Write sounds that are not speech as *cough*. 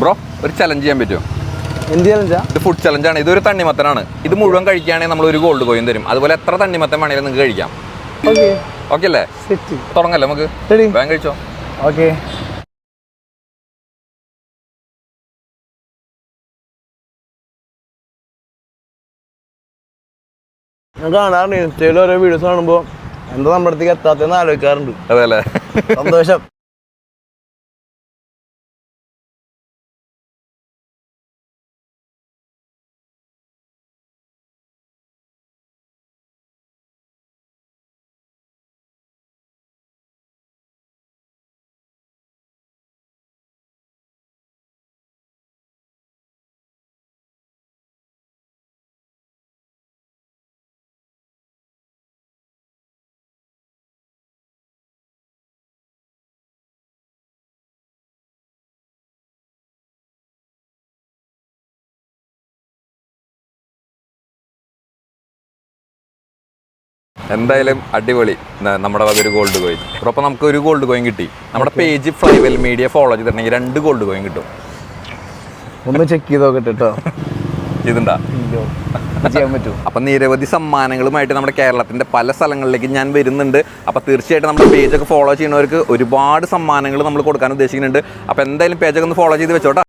Bro ഒരു challenge ചെയ്യാൻ പറ്റുമോ? എന്ത് ചലഞ്ചാ ഇത് ഫുഡ് ചലഞ്ചാണ് ഇതൊരു തണ്ണിമത്തനാണ്. ഇത് മുഴുവൻ കഴിക്കുകയാണെങ്കിൽ നമ്മൾ ഒരു ഗോൾഡ് കോയിൻ തരും. അതുപോലെ എത്ര തണ്ണിമത്തൻ വേണമെങ്കിലും നിങ്ങൾക്ക് കഴിക്കാം. ഓക്കെ ഓക്കെ അല്ലേ? സെറ്റ് തുടങ്ങല്ലേ നമുക്ക്? റെഡി വേഗം കഴിച്ചോ. ഓക്കെ ഞാൻ കാണാറുണ്ട്. ഇൻസ്റ്റയിൽ ഓരോ വീഡിയോസ് കാണുമ്പോൾ എന്താ നമ്മുടെ അടുത്തേക്ക് എത്താത്തെന്ന് ആലോചിക്കാറുണ്ട്. അതെ അല്ലേ? സന്തോഷം. എന്തായാലും അടിപൊളി. നമ്മുടെ ഒരു ഗോൾഡ് കോയിൻ അപ്പോൾ നമുക്ക് ഒരു ഗോൾഡ് കോയിൻ കിട്ടി. നമ്മുടെ പേജ് ഫ്ലൈവെൽ മീഡിയ ഫോളോ ചെയ്തിട്ടുണ്ടെങ്കിൽ രണ്ട് ഗോൾഡ് കോയിൻ കിട്ടും. ഒന്ന് ചെക്ക് ചെയ്ത് നോക്കട്ടെ കേട്ടോ ഇതുണ്ടാ. ചെയ്യാൻ പറ്റും? *laughs* അപ്പം നിരവധി സമ്മാനങ്ങളുമായിട്ട് നമ്മുടെ കേരളത്തിന്റെ പല സ്ഥലങ്ങളിലേക്ക് ഞാൻ വരുന്നുണ്ട്. അപ്പോൾ തീർച്ചയായിട്ടും നമ്മുടെ പേജൊക്കെ ഫോളോ ചെയ്യുന്നവർക്ക് ഒരുപാട് സമ്മാനങ്ങൾ നമ്മൾ കൊടുക്കാൻ ഉദ്ദേശിക്കുന്നുണ്ട്. അപ്പോൾ എന്തായാലും പേജൊക്കെ ഒന്ന് ഫോളോ ചെയ്ത് വെച്ചോട്ടെ.